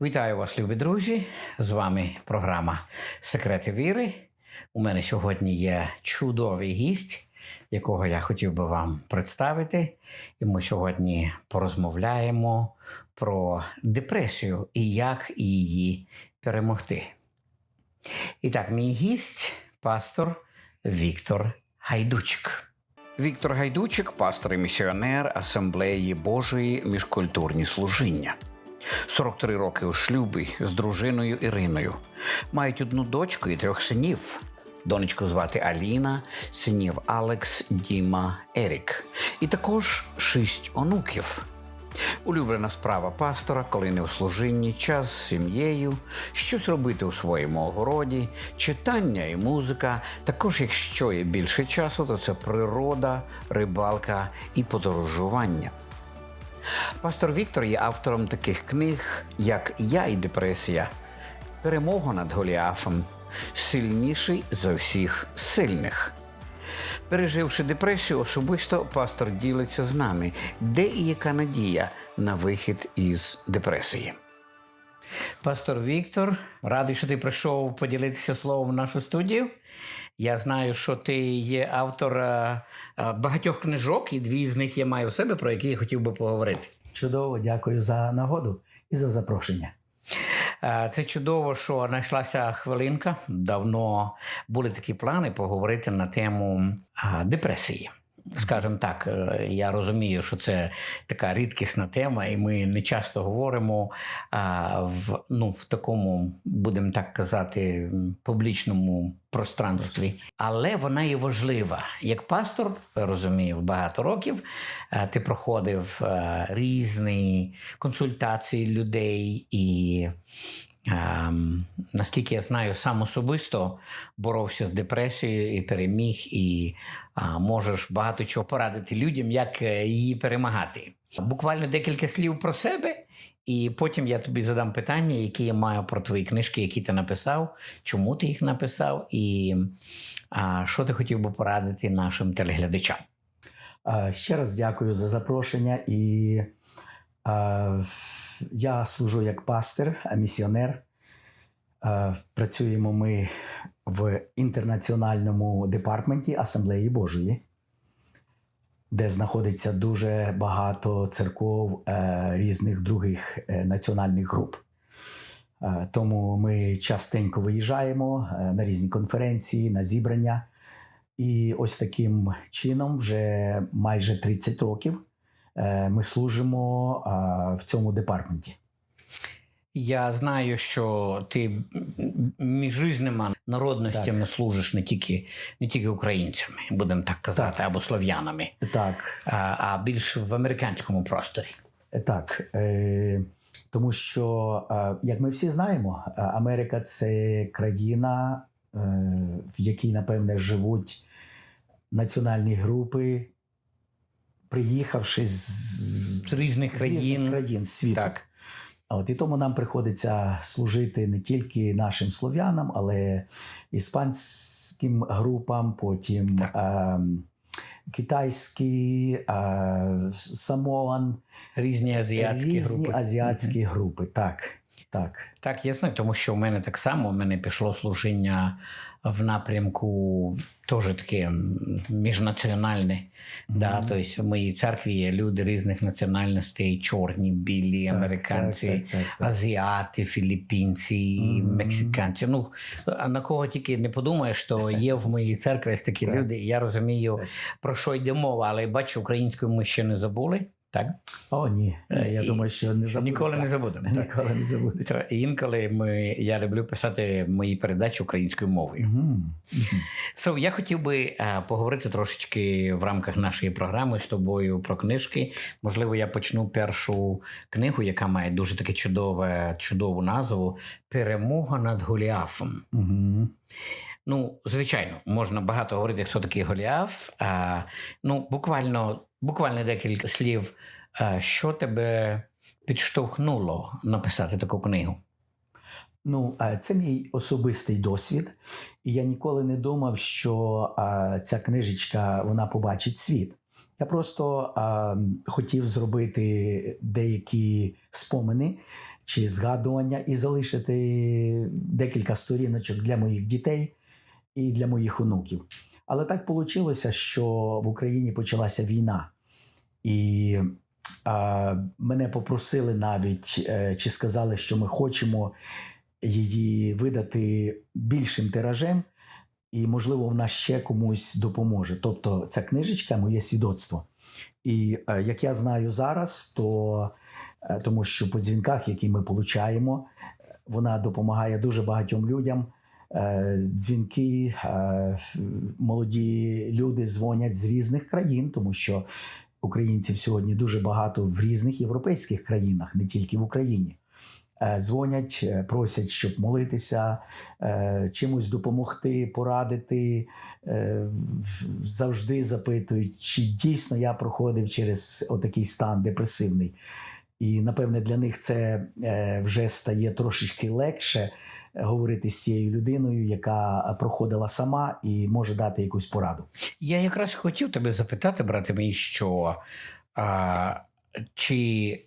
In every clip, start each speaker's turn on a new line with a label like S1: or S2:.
S1: Вітаю вас, любі друзі! З вами програма Секрети віри. У мене сьогодні є чудовий гість, якого я хотів би вам представити. І ми сьогодні порозмовляємо про депресію і як її перемогти. І так, мій гість пастор Віктор Гайдучик. Віктор Гайдучик, пастор і місіонер Асамблеї Божої міжкультурні служіння. 43 роки у шлюбі з дружиною Іриною. Мають одну дочку і трьох синів. Донечку звати Аліна, синів Алекс, Діма, Ерік. І також шість онуків. Улюблена справа пастора, коли не у служінні, час з сім'єю, щось робити у своєму огороді, читання і музика. Також, якщо є більше часу, то це природа, рибалка і подорожування. Пастор Віктор є автором таких книг, як Я і депресія, Перемога над Голіафом, Сильніший за всіх сильних. Переживши депресію, особисто пастор ділиться з нами, де і яка надія на вихід із депресії. Пастор Віктор, радий, що ти прийшов поділитися словом в нашу студію. Я знаю, що ти є автор е, е, багатьох книжок, і дві з них я маю у себе, про які я хотів би поговорити.
S2: Чудово, дякую за нагоду і за запрошення.
S1: Е, Це чудово, що знайшлася хвилинка. Давно були такі плани поговорити на тему депресії. Скажімо так, е, я розумію, що це така рідкісна тема, і ми не часто говоримо а, в, ну, в такому, будемо так казати, публічному пространстві. Але вона є важлива. Як пастор, розумію, багато років е, ти проходив е, різні консультації людей і. Ем, наскільки я знаю, сам особисто боровся з депресією і переміг, і а, можеш багато чого порадити людям, як е, її перемагати. Буквально декілька слів про себе, і потім я тобі задам питання, які я маю про твої книжки, які ти написав, чому ти їх написав, і а, що ти хотів би порадити нашим телеглядачам.
S2: Е, Ще раз дякую за запрошення. І е, я служу як пастир, місіонер. Е, Працюємо ми в інтернаціональному департменті Асамблеї Божої, де знаходиться дуже багато церков е, різних других е, національних груп. Тому ми частенько виїжджаємо на різні конференції, на зібрання. І ось таким чином, вже майже 30 років ми служимо в цьому департменті.
S1: Я знаю, що ти між різними народностями служиш не тільки, не тільки українцями, будемо так казати, або слов'янами,
S2: Так,
S1: а, а більш в американському просторі.
S2: е, так. Е, тому що, е, як ми всі знаємо, е, Америка це країна, е, в якій, напевне, живуть національні групи, приїхавши з,
S1: З різних країн.
S2: країн світу.
S1: Так.
S2: От і тому нам приходиться служити не тільки нашим слов'янам, але іспанським групам, потім ем, китайські, е, самоан,
S1: Різні азіатські
S2: різні
S1: групи.
S2: азіатські групи. Так, так.
S1: Так, я знаю, тому що в мене так само в мене пішло служіння в напрямку теж таке міжнаціональне. Да, тобто в моїй церкві є люди різних національностей: чорні, білі,
S2: Так,
S1: американці,
S2: так, так, так, так.
S1: азіати, філіппінці,
S2: Мгм.
S1: мексиканці. Ну а на кого тільки не подумаєш, що є в моїй церкві ось такі
S2: Так.
S1: люди. І я розумію,
S2: Так.
S1: про що йде мова, але бачу, українською ми ще не забули. Так?
S2: О, ні.
S1: Е,
S2: Я
S1: і-
S2: думаю, що не забудеться.
S1: Ніколи не забудемо.
S2: Ніколи не забудеться.
S1: То інколи ми, я люблю писати мої передачі українською мовою.
S2: Мгм.
S1: So, я хотів би е, поговорити трошечки в рамках нашої програми з тобою про книжки. Можливо, я почну першу книгу, яка має дуже таке чудове, чудову назву Перемога над Голіафом.
S2: Мгм.
S1: Ну, звичайно, можна багато говорити, хто такий Голіаф. А, ну, буквально, буквально декілька слів, що тебе підштовхнуло написати таку книгу.
S2: Ну, е, це мій особистий досвід, і я ніколи не думав, що е, ця книжечка вона побачить світ. Я просто е, хотів зробити деякі спомини чи згадування, і залишити декілька сторіночок для моїх дітей і для моїх онуків. Але так вийшло, що в Україні почалася війна. І а, мене попросили навіть, е, чи сказали, що ми хочемо її видати більшим тиражем, і, можливо, вона ще комусь допоможе. Тобто, ця книжечка моє свідоцтво. І е, як я знаю зараз, то е, тому що по дзвінках, які ми получаємо, вона допомагає дуже багатьом людям. Е, Дзвінки, е, молоді люди дзвонять з різних країн, тому що українців сьогодні дуже багато в різних європейських країнах, не тільки в Україні. Е, Дзвонять, просять, щоб молитися, чимось допомогти, порадити. Завжди запитують, чи дійсно я проходив через отакий стан депресивний. І напевне для них це вже стає трошечки легше говорити з цією людиною, яка проходила сама і може дати якусь пораду.
S1: Я якраз хотів тебе запитати, брате мій, що а, чи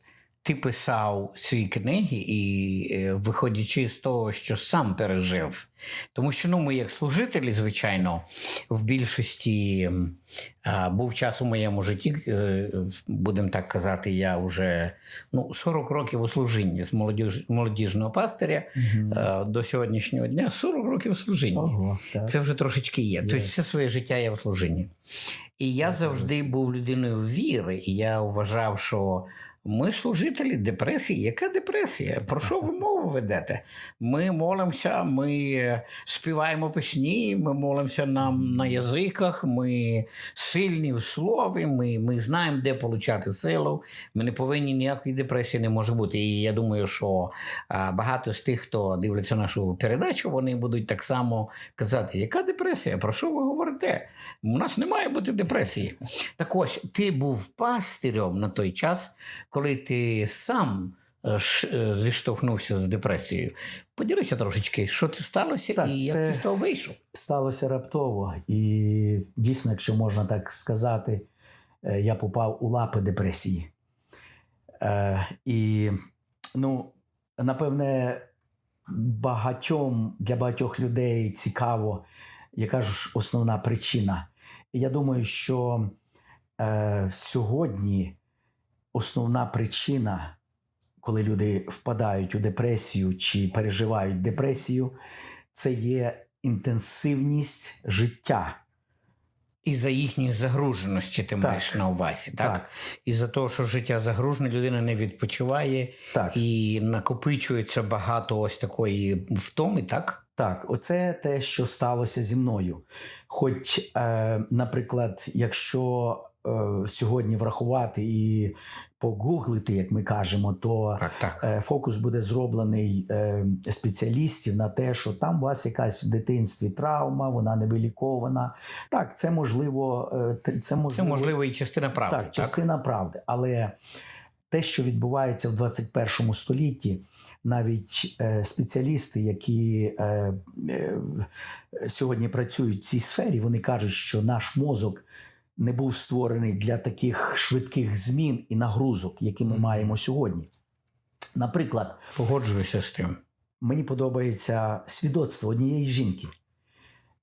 S1: ти писав ці книги і е, виходячи з того, що сам пережив. Тому що ну, ми, як служителі, звичайно, в більшості а, був час у моєму житті, е, будемо так казати, я вже ну, 40 років у служінні з молодіж, молодіжного пастиря е, до сьогоднішнього дня 40 років у служінні.
S2: Ого, так.
S1: Це вже трошечки є.
S2: Є.
S1: Тобто все своє життя я в служінні. І я завжди був людиною віри, і я вважав, що ми служителі депресії. Яка депресія? Про що ви мову ведете? Ми молимося, ми співаємо пісні, ми молимося нам на язиках, ми сильні в слові, ми, ми знаємо, де получати силу. Ми не повинні ніякої депресії не може бути. І я думаю, що багато з тих, хто дивляться нашу передачу, вони будуть так само казати, яка депресія? Про що ви говорите? У нас не має бути депресії. Так ось ти був пастирем на той час, коли ти сам е, е, зіштовхнувся з депресією. Поділися трошечки, що це сталося
S2: Так,
S1: і як ти з того вийшов.
S2: сталося раптово. І дійсно, якщо можна так сказати, е, я попав у лапи депресії. Е, І, ну, напевне, багатьом для багатьох людей цікаво, яка ж основна причина. І я думаю, що е, сьогодні основна причина, коли люди впадають у депресію чи переживають депресію, це є інтенсивність життя.
S1: І за їхньої загруженості ти
S2: Так.
S1: маєш на увазі, так?
S2: Так.
S1: І за того, що життя загружене, людина не відпочиває
S2: Так,
S1: і накопичується багато ось такої втоми, так?
S2: так, оце те, що сталося зі мною. Хоч, е, наприклад, якщо сьогодні врахувати і погуглити, як ми кажемо, то
S1: Так, так.
S2: е, фокус буде зроблений е, спеціалістів на те, що там у вас якась в дитинстві травма, вона не вилікована. Так, це можливо, е, це можливо,
S1: Це можливо і частина правди.
S2: так, частина правди. Але те, що відбувається в 21 столітті, навіть е, спеціалісти, які е, е, сьогодні працюють в цій сфері, вони кажуть, що наш мозок не був створений для таких швидких змін і нагрузок, які ми маємо сьогодні. Наприклад,
S1: Погоджуюся з тим.
S2: мені подобається свідоцтво однієї жінки,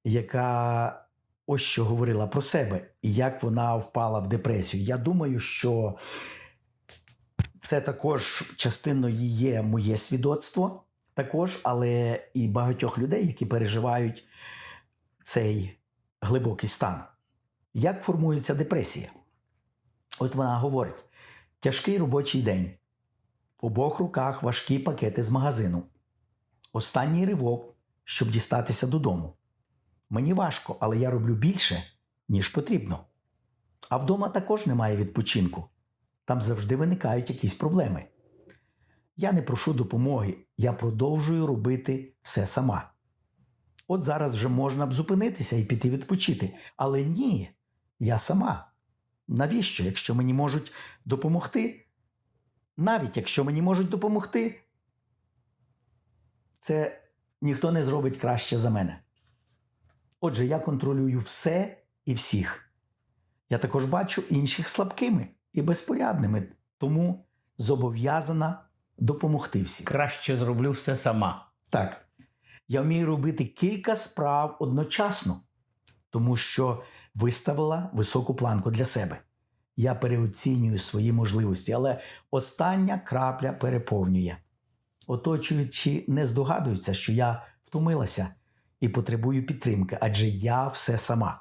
S2: яка ось що говорила про себе і як вона впала в депресію. Я думаю, що це також частиною є моє свідоцтво, також, але і багатьох людей, які переживають цей глибокий стан. Як формується депресія? От вона говорить: тяжкий робочий день. У обох руках важкі пакети з магазину. Останній ривок, щоб дістатися додому. Мені важко, але я роблю більше, ніж потрібно. А вдома також немає відпочинку. Там завжди виникають якісь проблеми. Я не прошу допомоги, я продовжую робити все сама. От зараз вже можна б зупинитися і піти відпочити. Але ні, я сама. Навіщо, якщо мені можуть допомогти? Навіть якщо мені можуть допомогти, це ніхто не зробить краще за мене. Отже, я контролюю все і всіх. Я також бачу інших слабкими і безпорядними, тому зобов'язана допомогти всім.
S1: Краще зроблю все сама.
S2: Так. Я вмію робити кілька справ одночасно, тому що виставила високу планку для себе. Я переоцінюю свої можливості, але остання крапля переповнює. Оточуючи не здогадуються, що я втомилася і потребую підтримки, адже я все сама.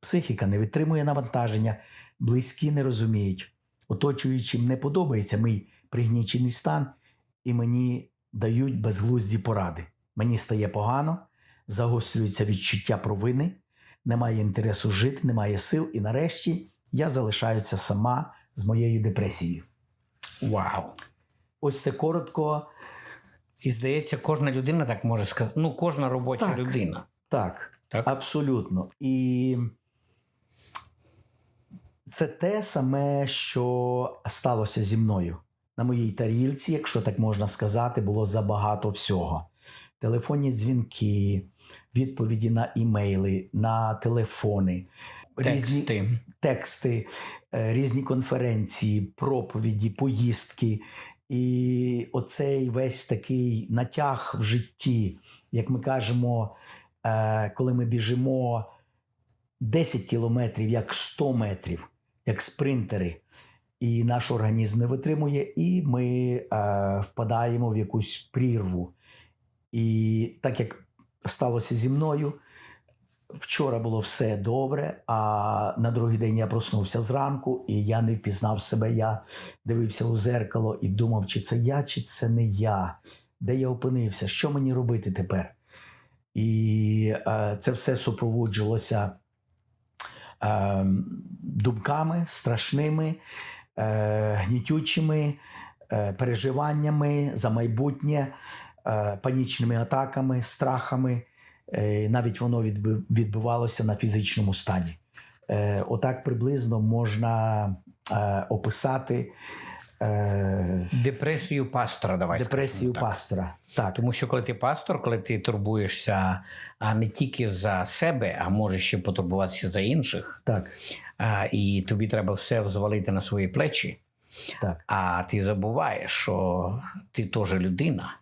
S2: Психіка не витримує навантаження, близькі не розуміють. Оточуючим не подобається мій пригнічений стан, і мені дають безглузді поради. Мені стає погано, загострюється відчуття провини, немає інтересу жити, немає сил, і нарешті я залишаюся сама з моєю депресією.
S1: Вау.
S2: Ось це коротко.
S1: І здається, кожна людина так може сказати. Ну, кожна робоча
S2: Так.
S1: людина.
S2: Так,
S1: Так?
S2: абсолютно. І це те саме, що сталося зі мною. На моїй тарілці, якщо так можна сказати, було забагато всього. Телефонні дзвінки, відповіді на імейли, на телефони, різні
S1: Тексти.
S2: тексти, е, різні конференції, проповіді, поїздки. І оцей весь такий натяг в житті, як ми кажемо, е, коли ми біжимо 10 кілометрів, як 100 метрів, як спринтери, і наш організм не витримує, і ми е, впадаємо в якусь прірву. І так як сталося зі мною, Вчора було все добре, а на другий день я проснувся зранку, і я не впізнав себе. Я дивився у зеркало і думав, чи це я, чи це не я, де я опинився, що мені робити тепер. І е, це все супроводжувалося е, думками страшними, е, гнітючими е, переживаннями за майбутнє, панічними атаками, страхами. Е, навіть воно відбувалося на фізичному стані. Е, Отак приблизно можна е, описати е,
S1: Депресію пастора, давай
S2: депресію
S1: скажемо так.
S2: пастора. Так,
S1: Тому що коли ти пастор, коли ти турбуєшся а не тільки за себе, а можеш ще потурбуватися за інших,
S2: так,
S1: а, і тобі треба все взвалити на свої плечі,
S2: так,
S1: а ти забуваєш, що ти теж людина,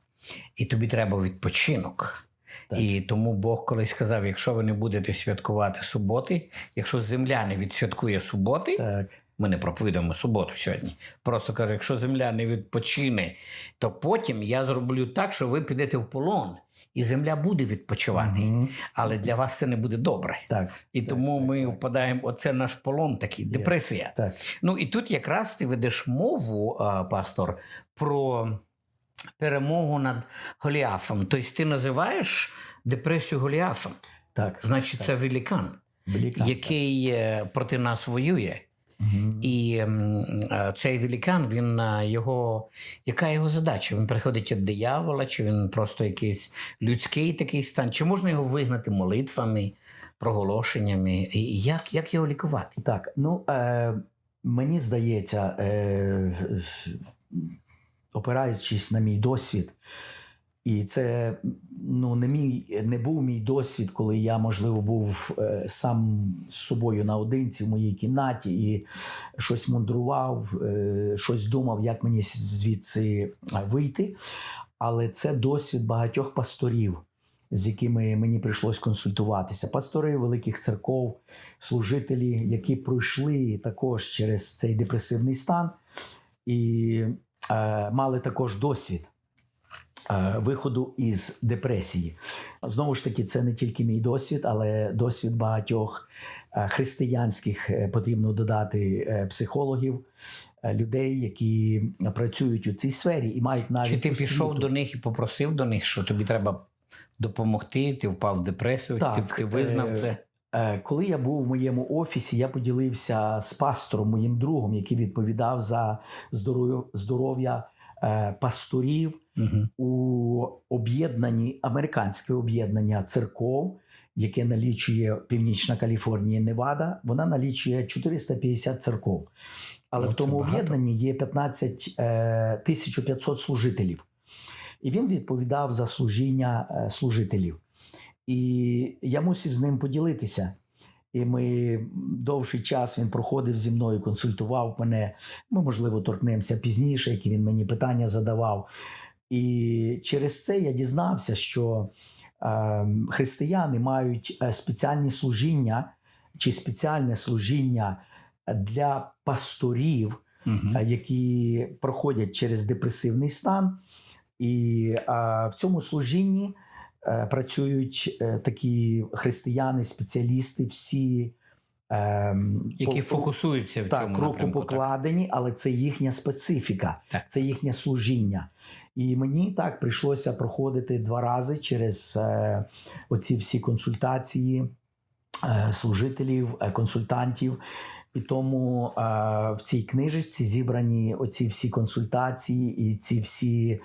S1: і тобі треба відпочинок.
S2: Так.
S1: І тому Бог колись сказав: якщо ви не будете святкувати суботи, якщо земля не відсвяткує суботи,
S2: так,
S1: ми не проповідуємо суботу сьогодні. Просто каже, якщо земля не відпочине, то потім я зроблю так, що ви підете в полон, і земля буде відпочивати.
S2: Мгм.
S1: Але для вас це не буде добре.
S2: так,
S1: І
S2: так,
S1: тому
S2: так,
S1: ми
S2: так.
S1: впадаємо, оце наш полон такий, депресія.
S2: так,
S1: Ну і тут якраз ти ведеш мову, пастор, про перемогу над Голіафом. Тобто ти називаєш депресію Голіафом.
S2: так,
S1: Значить, це великан,
S2: Великан,
S1: який е, проти нас воює.
S2: Мгм.
S1: І е, цей великан, він е, його. Яка його задача? Він приходить від диявола, чи він просто якийсь людський такий стан? Чи можна його вигнати молитвами, проголошеннями? І як, як його лікувати?
S2: Так, ну е, мені здається, е, опираючись на мій досвід, і це ну, не, мій, не був мій досвід, коли я, можливо, був е, сам з собою наодинці в моїй кімнаті і щось мудрував, е, щось думав, як мені звідси вийти. Але це досвід багатьох пасторів, з якими мені прийшлось консультуватися. Пастори великих церков, служителі, які пройшли також через цей депресивний стан і мали також досвід е, виходу із депресії. Знову ж таки, це не тільки мій досвід, але досвід багатьох е, християнських е, потрібно додати е, психологів, е, людей, які працюють у цій сфері і мають навіть
S1: Чи ти
S2: освіту.
S1: пішов до них і попросив до них, що тобі треба допомогти, ти впав в депресію,
S2: Так,
S1: ти, ти визнав
S2: е,
S1: це?
S2: Е, Коли я був в моєму офісі, я поділився з пастором, моїм другом, який відповідав за здоров'я, е, пасторів
S1: Угу.
S2: у об'єднанні американське об'єднання церков, яке налічує Північна Каліфорнія, Невада. Вона налічує 450 церков. Але
S1: Ну,
S2: в тому
S1: багато.
S2: об'єднанні є 15 е, 1500 служителів. І він відповідав за служіння е, служителів. І я мусив з ним поділитися. І ми довший час він проходив зі мною, консультував мене. Ми, можливо, торкнемося пізніше, які він мені питання задавав. І через це я дізнався, що е, християни мають е, спеціальні служіння чи спеціальне служіння для пасторів, е, які проходять через депресивний стан. І е, в цьому служінні працюють е, такі християни, спеціалісти, всі. е,
S1: Які
S2: по-
S1: фокусуються в
S2: так,
S1: цьому напрямку. Так.
S2: покладені, але це їхня специфіка,
S1: Так.
S2: це їхнє служіння. І мені так прийшлося проходити два рази через е, оці всі консультації е, служителів, е, консультантів. І тому е, в цій книжечці зібрані оці всі консультації і ці всі е,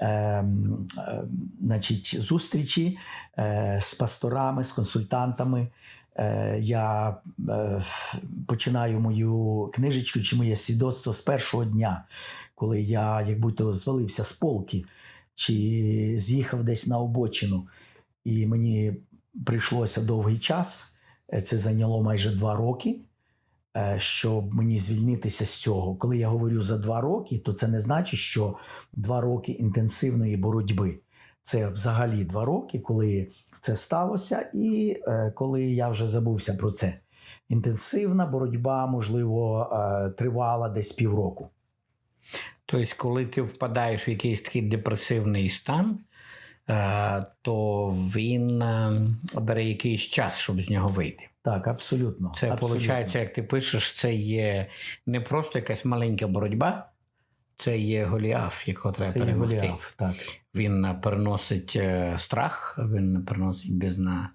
S2: е, значить, зустрічі е, з пасторами, з консультантами. Е, я е, починаю мою книжечку чи моє свідоцтво з першого дня, коли я як будь-то звалився з полки чи з'їхав десь на обочину, і мені прийшлося довгий час. е, Це зайняло майже два роки, щоб мені звільнитися з цього. Коли я говорю за два роки, то це не значить, що два роки інтенсивної боротьби. Це взагалі два роки, коли це сталося, і е, коли я вже забувся про це. Інтенсивна боротьба, можливо, е, тривала десь півроку.
S1: Тобто, коли ти впадаєш в якийсь такий депресивний стан, е, то він е, бере якийсь час, щоб з нього вийти.
S2: Так, абсолютно.
S1: Це виходить, як ти пишеш, це є не просто якась маленька боротьба, це є Голіаф, якого треба
S2: це є
S1: перемогти.
S2: Голіаф, так.
S1: Він е, переносить е, страх, він переносить безна,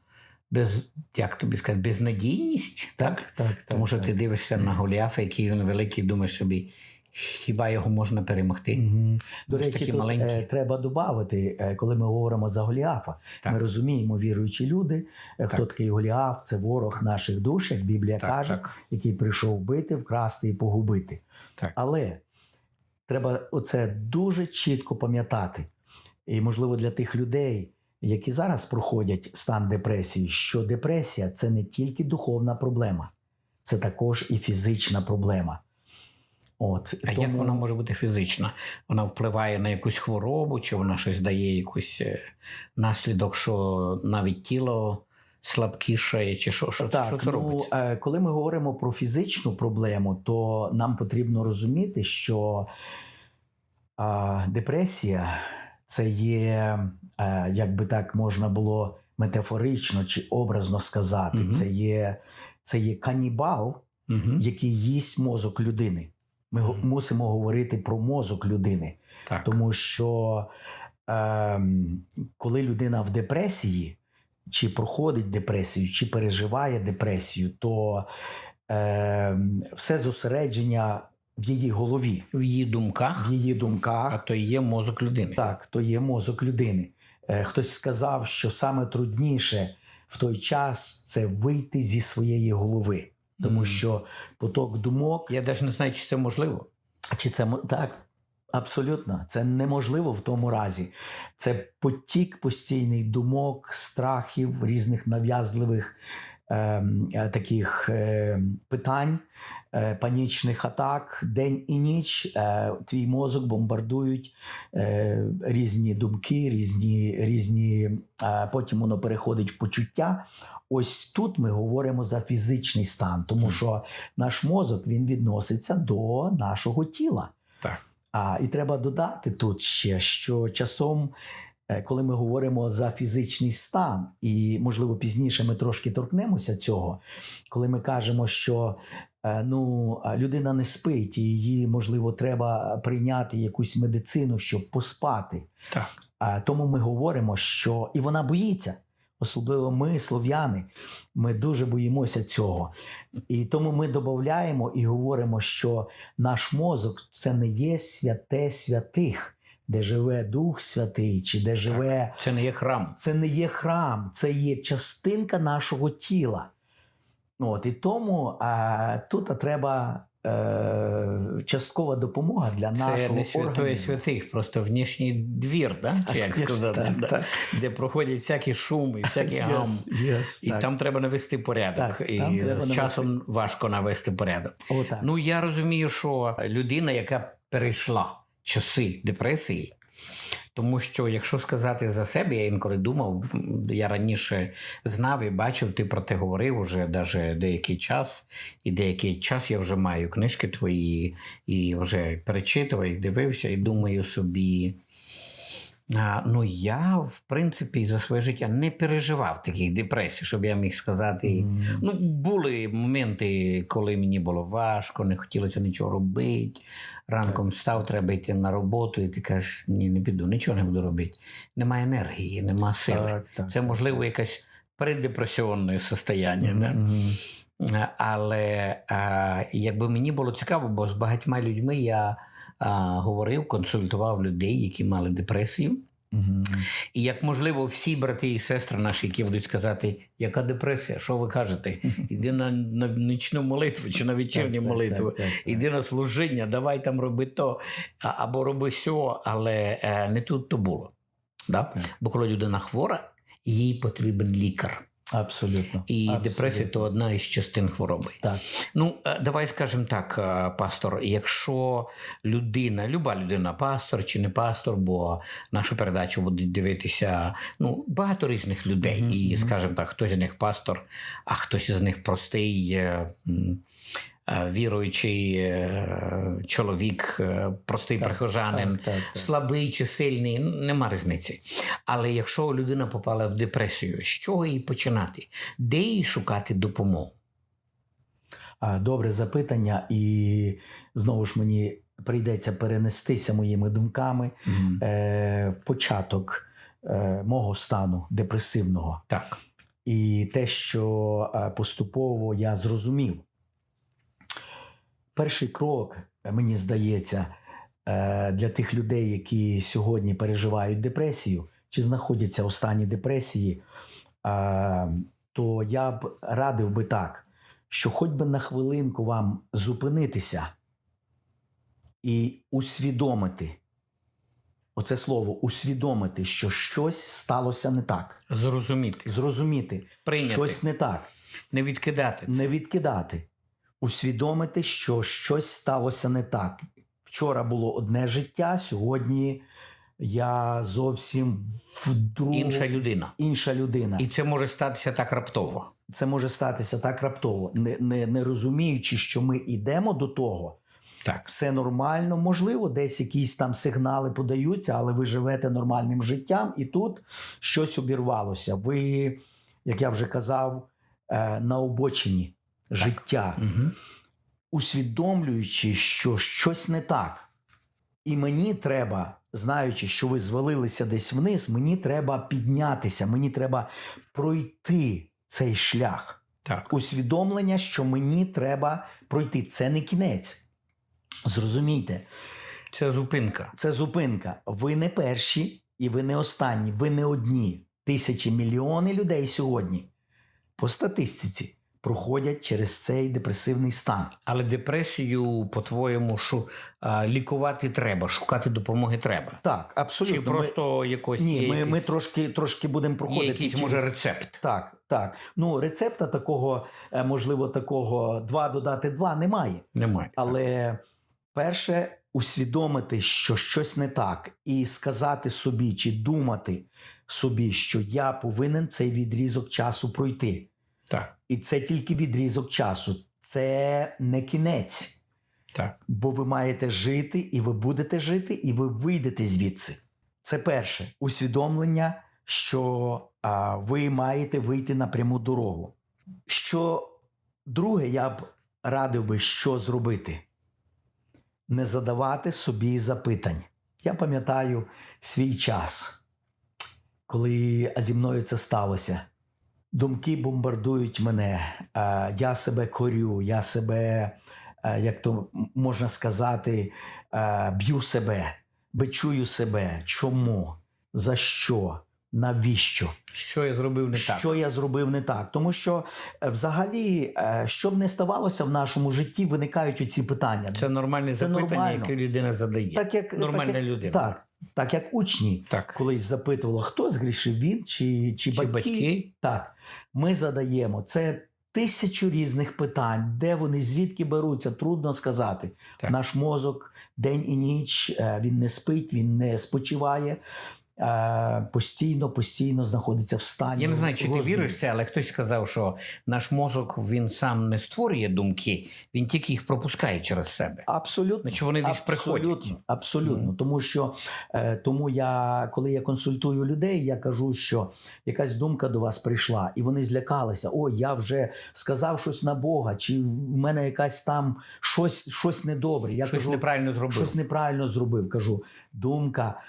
S1: без, як тобі сказати, безнадійність, так?
S2: Так, так, так.
S1: Тому що
S2: так.
S1: ти дивишся на Голіафа, який він великий, думаєш собі, хіба його можна перемогти?
S2: Мгм. До
S1: Ми
S2: речі,
S1: такі
S2: тут
S1: маленькі.
S2: е, треба додати, е, коли ми говоримо за Голіафа,
S1: Так.
S2: ми розуміємо, віруючі люди, е, хто
S1: Так.
S2: такий Голіаф, це ворог наших душ, як Біблія
S1: Так,
S2: каже,
S1: так.
S2: який прийшов вбити, вкрасти і погубити.
S1: Так.
S2: Але треба оце дуже чітко пам'ятати. І, можливо, для тих людей, які зараз проходять стан депресії, що депресія це не тільки духовна проблема, це також і фізична проблема. От,
S1: А як вона може бути фізична? Вона впливає на якусь хворобу, чи вона щось дає якийсь е, наслідок, що навіть тіло слабкішає, чи що, що,
S2: так,
S1: що це
S2: ну,
S1: робить?
S2: е, коли ми говоримо про фізичну проблему, то нам потрібно розуміти, що е, депресія це є, е, як би так можна було метафорично чи образно сказати,
S1: Мгм.
S2: це, є, це є канібал,
S1: Угу.
S2: який їсть мозок людини. Ми
S1: Мгм.
S2: мусимо говорити про мозок людини.
S1: Так.
S2: Тому що ем, коли людина в депресії, чи проходить депресію, чи переживає депресію, то ем, все зосередження в її голові,
S1: В її думках,
S2: в її думках, а
S1: то є мозок людини.
S2: так, то є мозок людини. Е, Хтось сказав, що саме трудніше в той час це вийти зі своєї голови, тому
S1: mm.
S2: що поток думок
S1: Я навіть не знаю, чи це можливо.
S2: Чи це так? Абсолютно, це неможливо в тому разі. Це потік постійний думок, страхів, різних нав'язливих таких е, питань, е, панічних атак, день і ніч. Е, твій мозок бомбардують е, різні думки, різні, різні е, потім воно переходить в почуття. Ось тут ми говоримо за фізичний стан, тому що наш мозок він відноситься до нашого тіла.
S1: Так.
S2: А і треба додати тут ще, що часом, е, коли ми говоримо за фізичний стан, і можливо пізніше ми трошки торкнемося цього, коли ми кажемо, що е, ну, людина не спить, і її можливо треба прийняти якусь медицину, щоб поспати.
S1: Так.
S2: Тому ми говоримо, що і вона боїться. Особливо ми, слов'яни, ми дуже боїмося цього. І тому ми додаємо і говоримо, що наш мозок це не є святе святих, де живе Дух Святий, чи де живе.
S1: Це не є храм.
S2: Це не є храм, це є частинка нашого тіла. От, і тому а, тут треба е, часткова допомога для
S1: Це
S2: нашого
S1: не святої святих, просто внішній двір, да? чи як
S2: Так,
S1: сказати,
S2: так,
S1: да?
S2: так.
S1: де проходять всякі шум і всякий
S2: Yes,
S1: гам.
S2: yes,
S1: І
S2: так.
S1: там треба навести порядок.
S2: Так,
S1: і з
S2: навести.
S1: часом важко навести порядок.
S2: О, так.
S1: Ну я розумію, що людина, яка перейшла часи депресії, тому що, якщо сказати за себе, я інколи думав, я раніше знав і бачив, ти про те говорив уже даже деякий час, і деякий час я вже маю книжки твої, і вже перечитував, і дивився, і думаю собі. Ну, я, в принципі, за своє життя не переживав таких депресій, щоб я міг сказати.
S2: М.
S1: Ну, були моменти, коли мені було важко, не хотілося нічого робити. Ранком встав, треба йти на роботу, і ти кажеш, ні, не піду, нічого не буду робити. Немає енергії, нема сили.
S2: Так, так,
S1: Це, можливо, якесь преддепресіонне состояння. Да?
S2: Мгм.
S1: Але а, якби мені було цікаво, бо з багатьма людьми я говорив, консультував людей, які мали депресію.
S2: Мгм.
S1: І як можливо, всі брати і сестри наші, які будуть сказати, яка депресія, що ви кажете? Іди на, на нічну молитву чи на вечірню
S2: Так, так,
S1: молитву,
S2: так, так, так.
S1: іди на служіння, давай там роби то або роби сьо, але е, не тут то було. Да?
S2: Так.
S1: Бо коли людина хвора, їй потрібен лікар.
S2: Абсолютно.
S1: І
S2: Абсолютно.
S1: депресія то одна із частин хвороби.
S2: Так.
S1: Ну, е, давай скажемо так, е, пастор. Якщо людина, люба людина, пастор чи не пастор, бо нашу передачу будуть дивитися ну, багато різних людей.
S2: Мгм,
S1: І, скажімо так, хтось з них пастор, а хтось із них простий. Е, Віруючий е, чоловік, е, простий прихожанин,
S2: Так, так, так.
S1: слабий чи сильний, нема різниці. Але якщо людина попала в депресію, з чого їй починати? Де їй шукати допомогу?
S2: Добре запитання, і знову ж мені прийдеться перенестися моїми думками
S1: Мгм.
S2: е, в початок е, мого стану депресивного.
S1: Так.
S2: І те, що поступово я зрозумів. Перший крок, е, мені здається, е, для тих людей, які сьогодні переживають депресію чи знаходяться у стані депресії, е, то я б радив би так, що хоч би на хвилинку вам зупинитися і усвідомити. Оце слово усвідомити, що щось сталося не так
S1: Зрозуміти,
S2: зрозуміти,
S1: Прийняти.
S2: щось не так,
S1: не відкидати. це.
S2: не відкидати, усвідомити, що щось сталося не так. Вчора було одне життя, сьогодні я зовсім в другу...
S1: Інша людина.
S2: інша людина.
S1: І це може статися так раптово.
S2: Це може статися так раптово, не, не, не розуміючи, що ми йдемо до того.
S1: Так.
S2: Все нормально, можливо, десь якісь там сигнали подаються, але ви живете нормальним життям, і тут щось обірвалося. Ви, як я вже казав, е, на обочині життя,
S1: Угу.
S2: усвідомлюючи, що щось не так. І мені треба, знаючи, що ви звалилися десь вниз, мені треба піднятися, мені треба пройти цей шлях
S1: Так.
S2: усвідомлення, що мені треба пройти. Це не кінець. Зрозумійте,
S1: Це зупинка.
S2: це зупинка. Ви не перші і ви не останні, ви не одні. Тисячі мільйони людей сьогодні по статистиці проходять через цей депресивний стан.
S1: Але депресію, по-твоєму, шу, а, лікувати треба, шукати допомоги треба.
S2: Так, абсолютно.
S1: Чи просто якось
S2: ні,
S1: є,
S2: ми, ми трошки, трошки будемо
S1: є
S2: проходити.
S1: якийсь
S2: через-
S1: може рецепт?
S2: Так, так. Ну, рецепта такого, е, можливо, такого 2 додати 2 немає.
S1: Немає.
S2: Але перше, усвідомити, що щось не так, і сказати собі чи думати собі, що я повинен цей відрізок часу пройти.
S1: Так.
S2: І це тільки відрізок часу, це не кінець.
S1: Так.
S2: Бо ви маєте жити, і ви будете жити, і ви вийдете звідси. Це перше усвідомлення, що а, ви маєте вийти на пряму дорогу. Що друге, я б радив би, що зробити: не задавати собі запитань. Я пам'ятаю свій час, коли зі мною це сталося. Думки бомбардують мене, е, я себе корю, я себе, е, як то можна сказати, е, б'ю себе, бичую себе. Чому? За що? навіщо?
S1: Що я зробив не так?
S2: Що я зробив не так? Тому що взагалі, що б не ставалося в нашому житті, виникають оці питання.
S1: Це нормальне
S2: Це
S1: запитання,
S2: нормально.
S1: яке людина задає.
S2: так, як,
S1: Нормальна
S2: так,
S1: людина.
S2: Так, так як учні
S1: Так.
S2: колись запитували, хто згрішив він чи, чи,
S1: Чи
S2: батьки.
S1: батьки?
S2: Так, ми задаємо це тисячу різних питань, де вони звідки беруться, трудно сказати.
S1: Так.
S2: Наш мозок день і ніч е, він не спить, він не спочиває. Е, Постійно, постійно знаходиться в стані.
S1: Я не знаю, чи ти віриш це, але хтось сказав, що наш мозок він сам не створює думки, він тільки їх пропускає через себе.
S2: Абсолютно.
S1: Значить, вони десь приходять.
S2: Абсолютно, абсолютно.
S1: Мгм.
S2: Тому що е, тому я, коли я консультую людей, я кажу, що якась думка до вас прийшла, і вони злякалися. О, я вже сказав щось на Бога, чи в мене якась там щось, щось недобре. Я
S1: Щось
S2: кажу,
S1: неправильно зробив.
S2: щось неправильно зробив. Кажу, думка.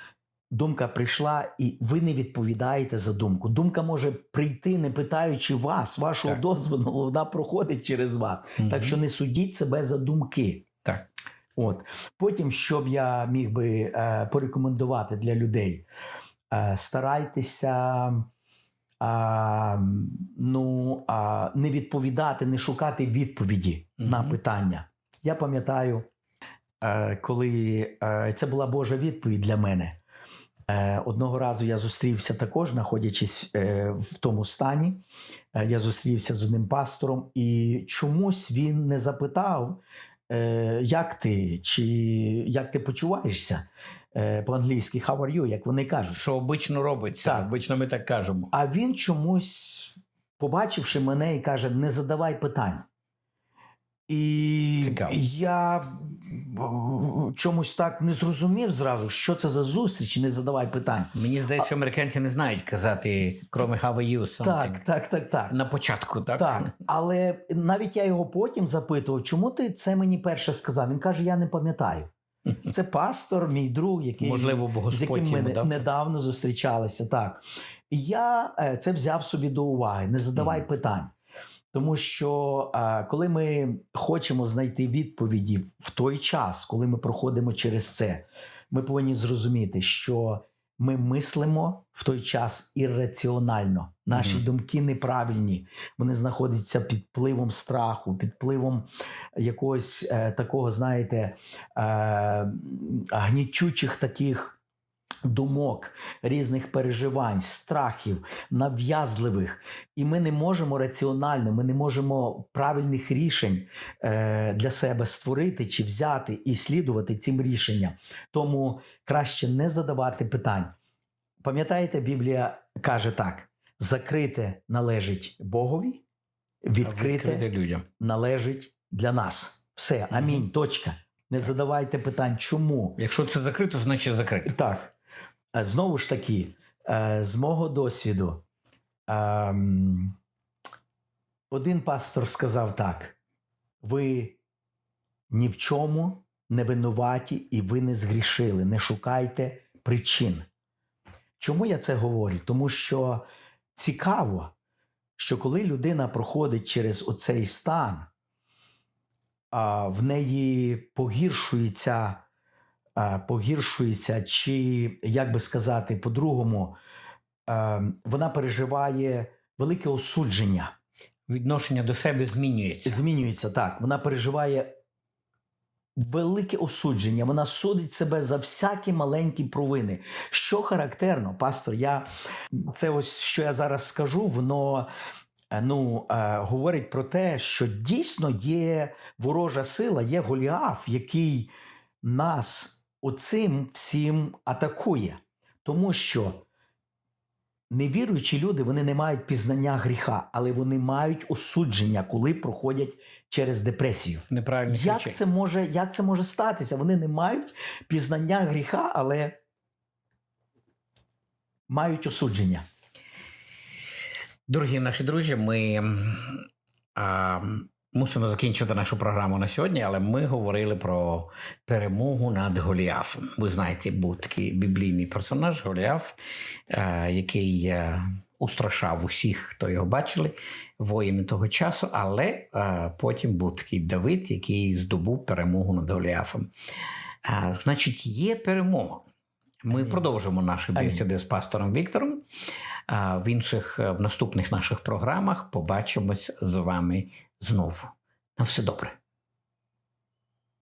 S2: Думка прийшла, і ви не відповідаєте за думку. Думка може прийти, не питаючи вас, вашого
S1: Так.
S2: дозволу, вона проходить через вас.
S1: Мгм.
S2: Так що не судіть себе за думки.
S1: Так.
S2: От потім, що б я міг би е, порекомендувати для людей, е, старайтеся. А, ну, а, не відповідати, не шукати відповіді на питання. Я пам'ятаю, е, коли е, це була Божа відповідь для мене. Е, одного разу я зустрівся також, знаходячись е, в тому стані. Е, я зустрівся з одним пастором, і чомусь він не запитав, як ти, чи як ти почуваєшся по-англійськи, how are you, як вони кажуть.
S1: Що обично робиться.
S2: Так.
S1: Обично ми так кажемо.
S2: А він чомусь, побачивши мене, і каже: не задавай питань. І
S1: Цікаво.
S2: я чомусь так не зрозумів зразу, що це за зустріч, не задавай питань.
S1: Мені здається, американці не знають казати, кроме have a you something.
S2: Так, так, так, так.
S1: На початку, так?
S2: Так, але навіть я його потім запитував, чому ти це мені перше сказав? Він каже: Я не пам'ятаю. Це пастор, мій друг, який
S1: Можливо,
S2: з яким ми
S1: йому дав.
S2: недавно зустрічалися. Так. І я е, це взяв собі до уваги. Не задавай
S1: Мгм.
S2: питань. Тому що е, коли ми хочемо знайти відповіді в той час, коли ми проходимо через це, ми повинні зрозуміти, що ми мислимо в той час ірраціонально. Наші
S1: Мгм.
S2: думки неправильні. Вони знаходяться під впливом страху, під впливом якогось е, такого, знаєте, е, гнітючих таких думок, різних переживань, страхів, нав'язливих. І ми не можемо раціонально, ми не можемо правильних рішень е, для себе створити чи взяти і слідувати цим рішенням. Тому краще не задавати питань. Пам'ятаєте, Біблія каже так: закрите належить Богові,
S1: А
S2: відкрите
S1: людям.
S2: належить для нас. Все, амінь, точка. Не задавайте питань, чому.
S1: Якщо це закрито, значить закрито.
S2: Так, знову ж таки, е, з мого досвіду, ем, один пастор сказав так: ви ні в чому не винуваті і ви не згрішили, не шукайте причин. Чому я це говорю? Тому що цікаво, що коли людина проходить через оцей стан, в неї погіршується, погіршується, чи, як би сказати, по-другому, е, вона переживає велике осудження.
S1: Відношення до себе змінюється.
S2: Змінюється так. Вона переживає велике осудження. Вона судить себе за всякі маленькі провини. Що характерно, пастор, я це ось що я зараз скажу, воно. е, Ну, е, говорить про те, що дійсно є ворожа сила, є Голіаф, який нас оцим всім атакує. Тому що невіруючі люди вони не мають пізнання гріха, але вони мають осудження, коли проходять через депресію.
S1: Неправильних
S2: Як це може, як це може статися? Вони не мають пізнання гріха, але мають осудження.
S1: Дорогі наші друзі, ми а, мусимо закінчити нашу програму на сьогодні, але ми говорили про перемогу над Голіафом. Ви знаєте, був такий біблійний персонаж Голіаф, е, який е, устрашав усіх, хто його бачили, воїни того часу, але е, потім був такий Давид, який здобув перемогу над Голіафом. Значить, є перемога. Ми
S2: Амінь.
S1: продовжимо наші бесіди з пастором Віктором. А в інших в наступних наших програмах побачимось з вами знову. На все добре.